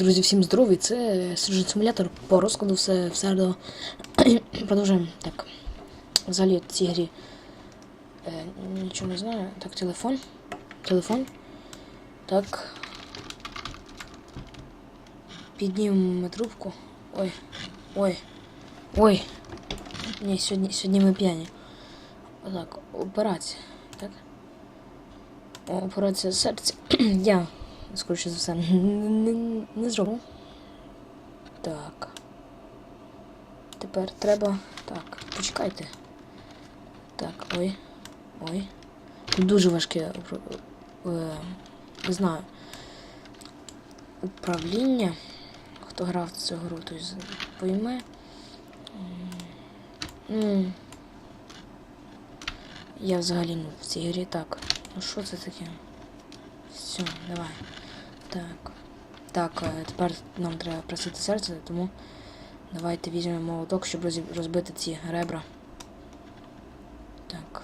Друзі, всім здорові! Це Surgeon симулятор по розкладу все, все до. Продовжуємо. Так. Взагалі в цій грі е, нічого не знаю. Так, телефон. Телефон. Так. Піднімемо трубку. Ой. Ой. Ой. Ні, сьогодні, сьогодні ми п'яні. Отак, операція. Так. Операція серця. Я, скоріше за все, не, не, зроблю. Так. Тепер треба. Так, почекайте. Так, ой. Ой. Тут дуже важке. Е, не знаю. Управління. Хто грав в цю гру, той пойме. Я взагалі ну в цій грі так. Ну що це таке? Все, давай. Так. Так, е, тепер нам треба просити серце, тому давайте візьмемо молоток, щоб розбити ці ребра. Так.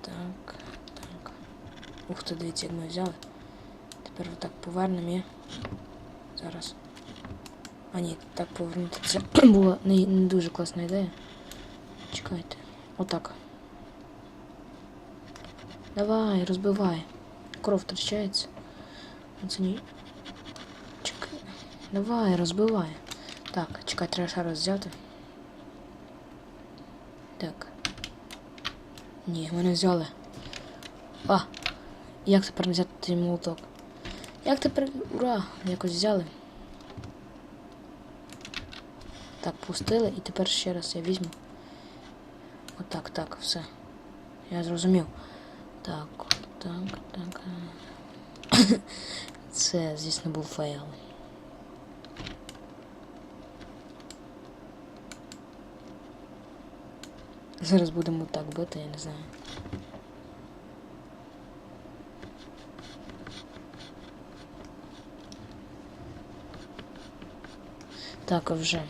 Так, так. Ух ти, дивіться, як ми взяли. Тепер отак повернемо і. Зараз. А ні, так повернути. Це була не, не дуже класна ідея. Чекайте. Отак. Давай, розбивай. Кров втрачається. Це ні. Давай, розбивай. Так, чекай, треба ще раз взяти. Так. Ні, ми не взяли. А! Як тепер взяти молоток? Як тепер. Ура! Якось взяли. Так, пустили і тепер ще раз я візьму. Отак, так, все. Я зрозумів. Так, так, так. Це, звісно, був фейл. Зараз будемо так бити, я не знаю. Так, вже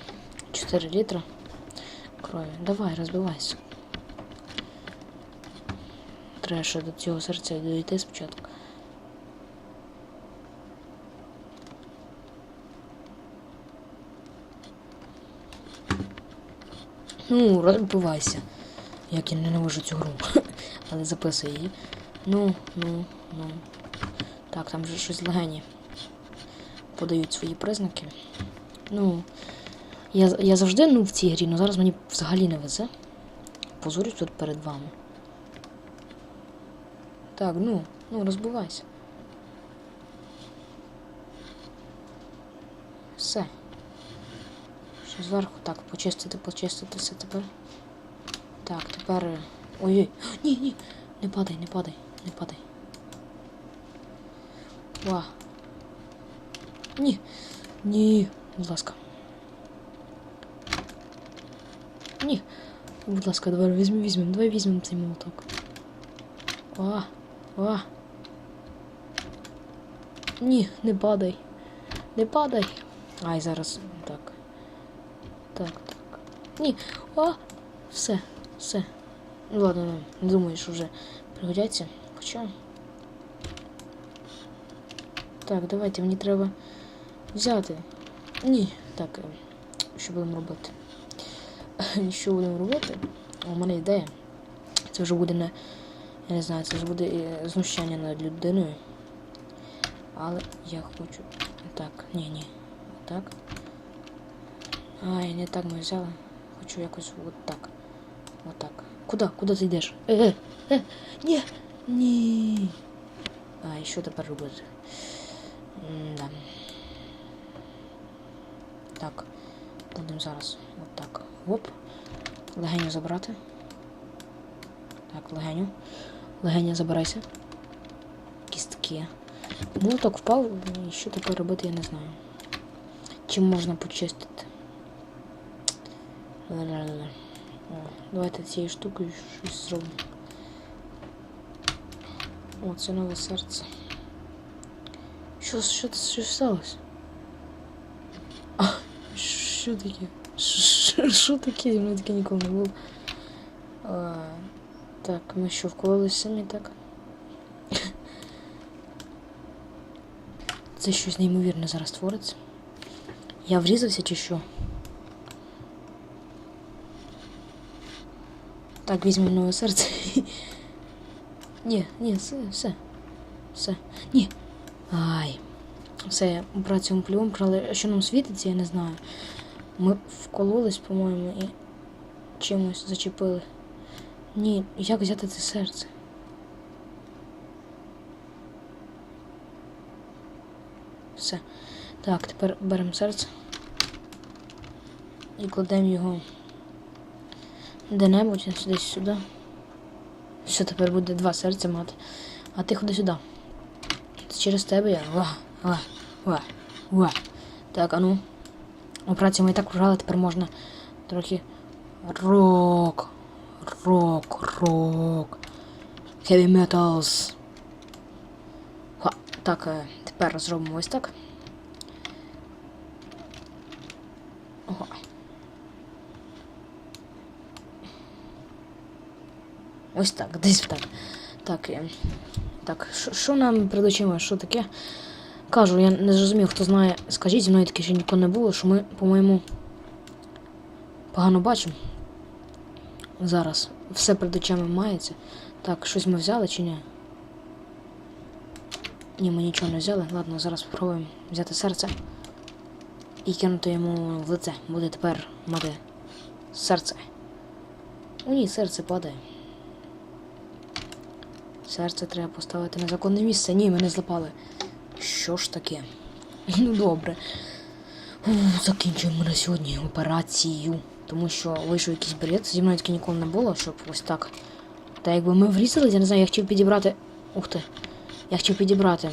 4 літра крові. Давай, розбивайся. Треба ще до цього серця дойти спочатку. Ну, розбивайся. Як я ненавижу цю гру. Але записуй її. Ну, ну, ну. Так, там вже щось легені подають свої признаки. Ну, я, я завжди ну в цій грі, але зараз мені взагалі не везе. Позорюсь тут перед вами. Так, ну, ну, розбивайся. Все. Ще зверху так, почистити, почистити все тепер. Так, тепер. Ой-ой. Ні, ні. Не падай, не падай, не падай. Ва. Ні. Ні. Будь ласка. Ні. Будь ласка, давай візьмемо, візьмемо, давай візьмемо цей молоток. О, о. Ні, не падай. Не падай. Ай, зараз так. Так, так. Ні. О! Все, все. Ну ладно, не думаю, що вже пригодяться. Хоча. Так, давайте, мені треба взяти. Ні. Так, е, що будемо робити? Що будемо робити? У мене ідея. Це вже буде не. Я не знаю, це буде е, знущання над людиною. Але я хочу. Так, ні, ні. Так. Ай, не так ми взяли. Хочу якось от так. От так. Куда? Куди ти йдеш? Е, е, е, ні, ні. А, і що тепер? М-да. Так. Будемо зараз. От так. Оп. Легеню забрати. Так, легеню. Легеня забирайся. Кістки. Молоток впав, і що тепер робити, я не знаю. Чим можна почистити? Ла-ла-ла. О, Давайте цією штукою щось зробимо. О, це нове серце. Що, що, що сталося? А, що таке? Що, що таке? Зі мною таке ніколи не було. Так, ми що, вкололись самі, так? Це щось неймовірне зараз твориться. Я врізався чи що? Так, візьмемо нове серце. Ні, ні, все, все. Все. Ні. Ай. Все, працюємо плюм, але що нам світиться, я не знаю. Ми вкололись, по-моєму, і чимось зачепили. Ні, як взяти це серце? Все. Так, тепер беремо серце. І кладемо його де-небудь, десь сюди. Все, тепер буде два серця мати. А ти ходи сюди. Через тебе я. Ва, ва, ва, ва. Так, а ну. Операцію ми і так програли, тепер можна трохи рок. Рок. Heavy metals. Так, е, тепер зробимо ось так. Ось так, десь так. Так, е, так, що нам перед очима, що таке? Кажу, я не зрозумів, хто знає, скажіть, зі мною таке ще ніколи не було, що ми, по-моєму, погано бачимо. Зараз. Все перед очима мається. Так, щось ми взяли чи ні? Ні, ми нічого не взяли. Ладно, зараз спробуємо взяти серце і кинути йому в лице. Буде тепер мати серце. О, ні, серце падає. Серце треба поставити на законне місце. Ні, ми не злапали. Що ж таке? Ну добре. Закінчуємо на сьогодні операцію. Тому що вийшов якийсь бред. Зі мною таки ніколи не було, щоб ось так. Та якби ми врізались, я не знаю, я хотів підібрати. Ух ти. Я хотів підібрати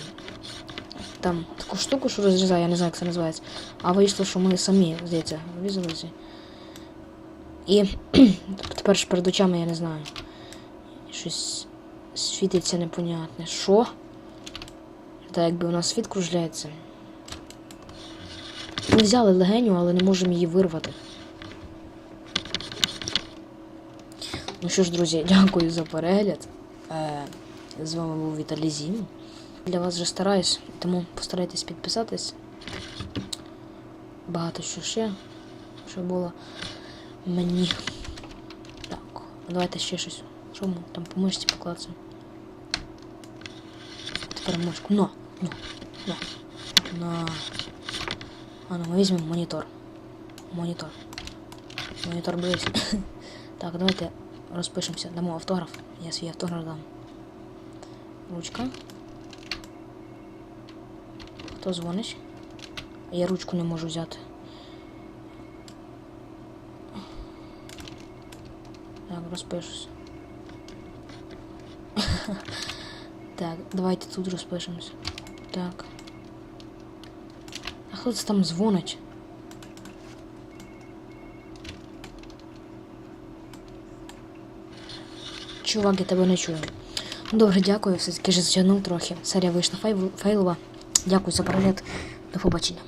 там таку штуку, що розрізає, я не знаю, як це називається. А вийшло, що ми самі, здається, врізалися. І тепер ж перед очами я не знаю. Щось світиться непонятне. Що? Та якби у нас світ кружляється. Ми взяли легеню, але не можемо її вирвати. Ну що ж, друзі, дякую за перегляд. Е, з вами був Віталій Зім. Для вас вже стараюсь, тому постарайтесь підписатись. Багато що ще, що було мені. Так, давайте ще щось. Що там по мишці поклацаємо. Тепер мишку. Но, но, но. На. А ну, ми візьмемо монітор. Монітор. Монітор близь. Так, давайте розпишемося, дамо автограф. Я свій автограф дам. Ручка. Хто дзвонить? Я ручку не можу взяти. Так, розпишусь. Так, давайте тут розпишемося. Так. А хто там дзвонить? Чувак, я тебе не чую. Добре, дякую. Все-таки ж затягнув трохи. Серія вийшла фейл- фейлова. Дякую за перегляд. До побачення.